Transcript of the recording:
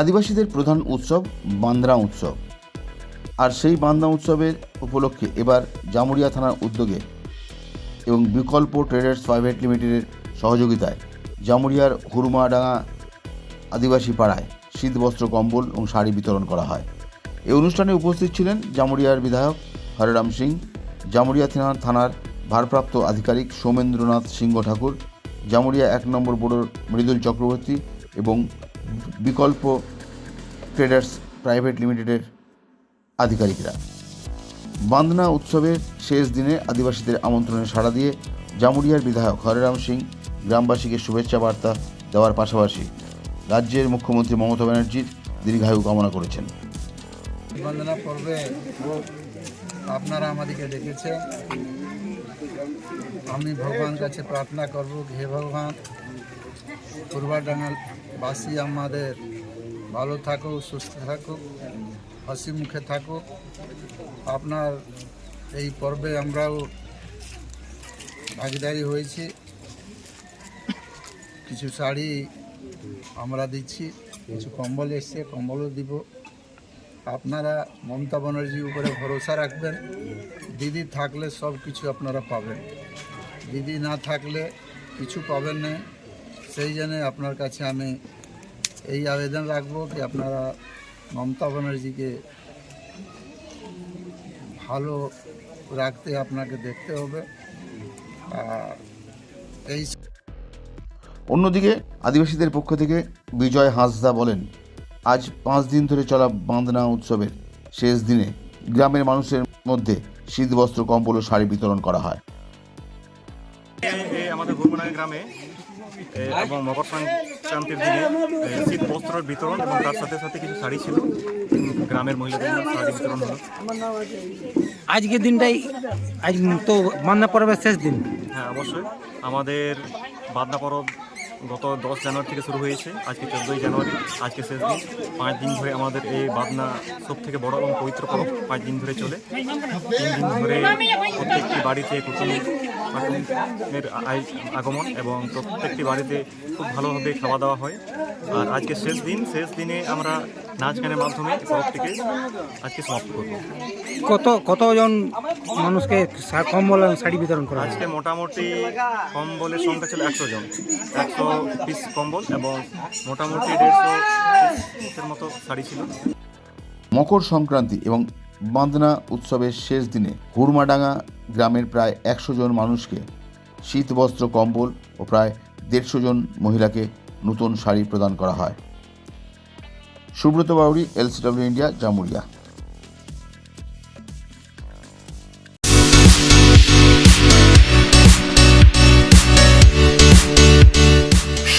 আদিবাসীদের প্রধান উৎসব বান্দ্রা উৎসব। আর সেই বান্দা উৎসবের উপলক্ষে এবার জামুরিয়া থানার উদ্যোগে এবং বিকল্প ট্রেডার্স প্রাইভেট লিমিটেডের সহযোগিতায় জামুরিয়ার হুরমাডাঙ্গা আদিবাসী পাড়ায় শীতবস্ত্র কম্বল এবং শাড়ি বিতরণ করা হয়। এই অনুষ্ঠানে উপস্থিত ছিলেন জামুরিয়ার বিধায়ক হরেরাম সিং, জামুরিয়া থানার থানার ভারপ্রাপ্ত আধিকারিক সৌমেন্দ্রনাথ সিংহ ঠাকুর, জামুরিয়া এক নম্বর বোর্ডের মৃদুল চক্রবর্তী এবং বিকল্প ট্রেডার্স প্রাইভেট লিমিটেডের আধিকারিকরা। বান্দনা উৎসবের শেষ দিনে আদিবাসীদের আমন্ত্রণে সাড়া দিয়ে জামুরিয়ার বিধায়ক হরেরাম সিং গ্রামবাসীকে শুভেচ্ছা বার্তা দেওয়ার পাশাপাশি রাজ্যের মুখ্যমন্ত্রী মমতা ব্যানার্জির দীর্ঘায়ু কামনা করেছেন। আপনারা আমাদেরকে ডেকেছে আমি ভগবান কাছে প্রার্থনা করব হে ভগবান পূর্বাডাঙ্গাল বাসী আমাদের ভালো থাকুক সুস্থ থাকুক হাসি মুখে থাকুক আপনার এই পর্বে আমরাও ভাগিদারি হয়েছি। কিছু শাড়ি আমরা দিচ্ছি, কিছু কম্বল এসছে, কম্বলও দিব। আপনারা মমতা ব্যানার্জির উপরে ভরসা রাখবেন। দিদি থাকলে সব কিছু আপনারা পাবেন। দিদি না থাকলে কিছু পাবেন না। সেই জন্য আপনার কাছে আমি এই আবেদন রাখব কি আপনারা মমতা ব্যানার্জিকে ভালো রাখতে আপনাকে দেখতে হবে। আর এই অন্যদিকে আদিবাসীদের পক্ষ থেকে বিজয় হাঁসদা বলেন আজ পাঁচ দিন ধরে চলা বান্দনা উৎসবের শেষ দিনে গ্রামের মানুষের মধ্যে শীতবস্ত্র কম্বল ও শাড়ি বিতরণ করা হয়। আমাদের গুরমানা গ্রামে এবং মকর সংক্রান্তির দিনে শীত বস্ত্রের বিতরণ এবং তার সাথে সাথে কিছু শাড়ি ছিল। গ্রামের মহিলাদের শাড়ি বিতরণ হলো। আজকে দিনটাই আজ তো মান্না পর্বের শেষ দিন। হ্যাঁ অবশ্যই। আমাদের বাদনা পরব গত দশ জানুয়ারি থেকে শুরু হয়েছে। আজকে চোদ্দোই জানুয়ারি, আজকে শেষ দিন। পাঁচ দিন ধরে আমাদের এই বাদনা সব থেকে বড় এবং পবিত্র পরব পাঁচ দিন ধরে চলে। তিন দিন ধরে প্রত্যেকটি বাড়িতে কুটুম, কুটুমের আগমন এবং প্রত্যেকটি বাড়িতে খুব ভালোভাবে খাওয়া দাওয়া হয়। আর আজকে শেষ দিন, শেষ দিনে আমরা নাচ গানের মাধ্যমে পরবটিকে আজকে সমাপ্ত করব। কত, কতজন মানুষকে কম্বল এবং শাড়ি বিতরণ করা আজকে মোটামুটি কম্বলের সংখ্যা ছিল একশো জন। একশো পিস কম্বল এবং মোটামুটি দেড়শো পিসের মতো শাড়ি ছিল। মকর সংক্রান্তি এবং বান্দনা উৎসবের শেষ দিনে হুরমাডাঙ্গা গ্রামের প্রায় একশো জন মানুষকে শীতবস্ত্র কম্বল ও প্রায় দেড়শো জন মহিলাকে নতুন শাড়ি প্রদান করা হয়। Subrata Bauri LCW India Jamuria.